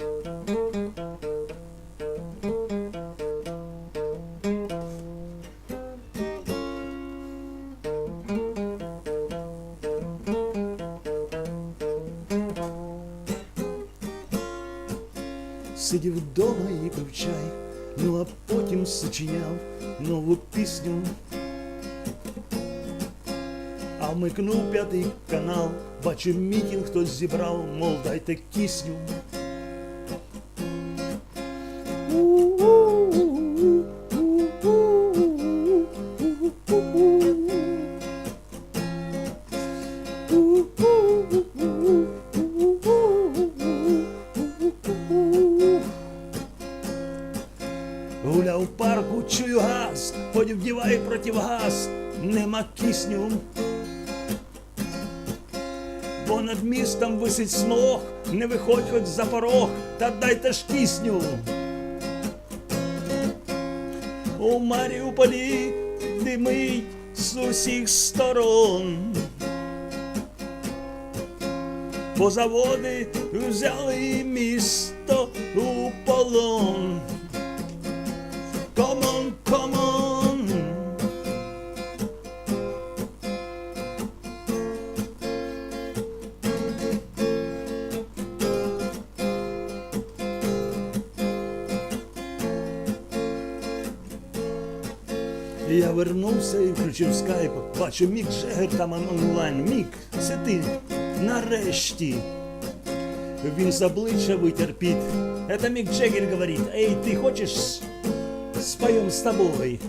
Сидів вдома і пив чай, ну а потім сочиняв нову пісню. А вмикнув п'ятий канал, бачив мітінг хтось зібрав, мов дайте кисню. Гуляв в парку, чую газ, хоч вдівай противогаз, нема кисню. Бо над містом висить смог, не виходь хоч за порог, та дайте ж кисню. У Маріуполі димить з усіх сторон. Бо заводи взяли місто у полон. Я вернувся і включив скайп. Бачу Мік Джегер там онлайн. Мік, це ти нарешті. Він з обличчя витер піт. Это Мік Джеггер говорить, эй, ты хочешь споем с тобой?